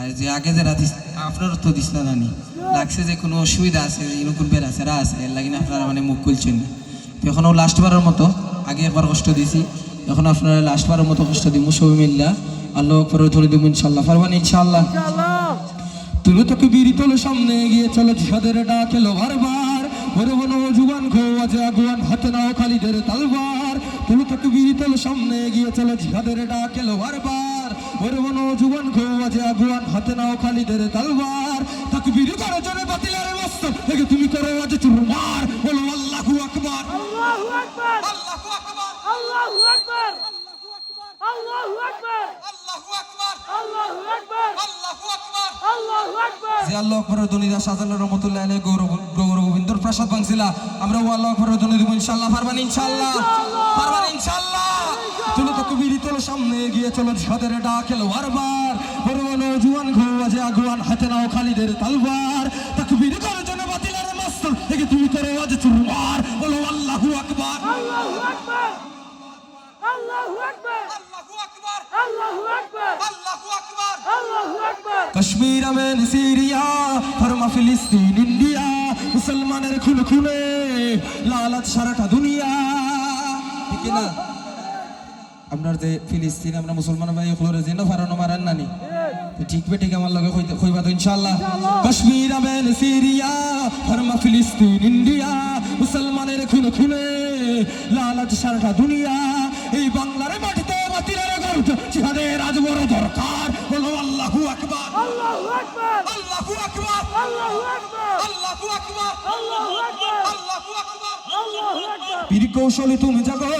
আর যে আগে যারা দিস আপনার তো দিস না জানি লাগছে যে কোনো অসুবিধা আছে এরকম বের আছে রা আছে এর লাগিনে আপনারা মানে মুখ খুলছেন না। তো এখনও লাস্টবারের মতো আগে একবার কষ্ট দিছি এখন আপনারা লাস্টবারের মতো কষ্ট দিব সবই মিল্লা আল্লাহ করে ধরে দেবো ইনশাল্লাহ পারবেন ইনশাল্লাহ তুলো তোকে বিড়ি তোলো সামনে এগিয়ে চলো জিহাদের ডাক এলো বারবার বড় বড় জুবান খো আজ আগুয়ান হাতে নাও খালিদের তালবার। তুলো তোকে বিড়ি তোলো সামনে এগিয়ে চলো জিহাদের ডাক এলো বারবার বড় জুবান খো আজ আগুয়ান হাতে নাও খালিদের তালবার। তাকে বিড়ি করো জনে বাতিলের মস্ত। দেখে তুমি করো আজ চুরমার। বলো আল্লাহু আকবার। আল্লাহু আকবার। আল্লাহু আকবার। আল্লাহু আকবার। আল্লাহু আকবার। আল্লাহু আকবার। আল্লাহু আকবার। আল্লাহু আকবার। আল্লাহু আকবার। যে আল্লাহ আকবরের দনিদা সাজাল রহমতুল্লাহ গৌরব গৌর গোবিন্দর প্রসাদ বাংছিলা আমরা ও আল্লাহ আকবরের দনি দেবো ইনশাল্লাহ পারবান ইনশাল্লাহ পারবান ইনশাল্লাহ তুলো তো কবির তোলো সামনে গিয়ে চলো ঝাদের ডাক এলো বারবার। বড় বড় জুয়ান ঘো আজে আগুয়ান হাতে নাও খালিদের তালবার। তাকে বিড়ি করে জন্য বাতিলের দেখে তুমি আজ চুরমার। বলো আল্লাহু আকবার। আল্লাহু আকবার। আল্লাহু আকবার। আল্লাহু আকবার। আল্লাহু আকবার। আল্লাহু আকবার। আল্লাহু আকবার। কাশ্মীর আমেন সিরিয়া ফার্মা ফিলিস্তিন ইন্ডিয়া। মুসলমানের খুন খুনে লালাত সারাটা দুনিয়া। ঠিক না আপনার যে ফিলিস্তিন আমরা মুসলমান ভাই ওগুলোর জন্য ফারানো মারান নানি। ঠিক বে ঠিক আমার লগে কইবা তো ইনশাআল্লাহ। কাশ্মীর আমেন সিরিয়া ফার্মা ফিলিস্তিন ইন্ডিয়া মুসলমানের খুন খুনে লালাত সারাটা দুনিয়া। এই বাংলার মাটিতে বাতিলের গর্জ জিহাদের আজ বড় দরকার। বলো আল্লাহু আকবার। আল্লাহু আকবার। আল্লাহু আকবার। আল্লাহু আকবার। বীর কৌশলী তুমি জাগো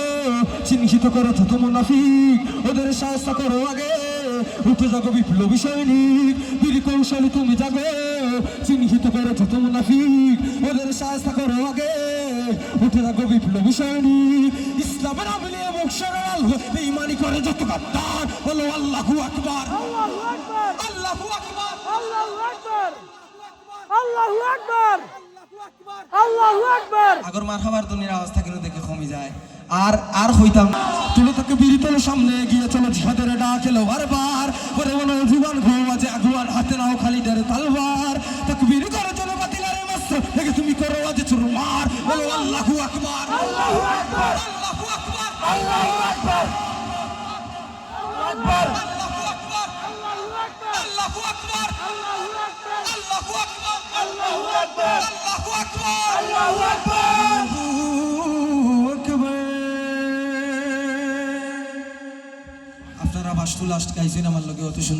চিহ্নিত করো যত মুনাফিক ওদের সাহস করো আগে উঠে যাগো বিপ্লবী সৈনিক বীর কৌশলী তুমি জাগো চিহ্নিত করো যত মুনাফিক ওদের সাহস করো আগে উঠে যাগো বিপ্লবী সৈনিক। ইসলামের আমলে মুখ সরাল বেঈমানি করে যত গাদ্দার বলো আল্লাহু আকবার। আল্লাহু আকবার। আল্লাহু আকবার। আল্লাহু আকবার। আল্লাহু আকবার। আল্লাহু আকবার আগর মার খাবার দুনিয়ার অবস্থা কিন্তু দেখে কমে যায় আর আর হইতাম। তুলো তাকে বিড়ি তোলো সামনে গিয়ে চলো জিহাদের ডাক এলো বারবার করে মনে জুবান ঘুম আছে আগুয়ান হাতে নাও খালিদের তালবার তাকে বিড়ি করে চলো বাতিলারে মাস্ত দেখে তুমি করো আজ চুরমার বলো আল্লাহু আকবার আল্লাহু আকবার আল্লাহু আকবার আল্লাহু আকবার আকবার আল্লাহু আকবার আল্লাহু আকবার আল্লাহু আকবার আল্লাহু আকবার আল্লাহু আকবার আপনারা বাস্তুল আস্ট গাইছেন আমার লোকে অতি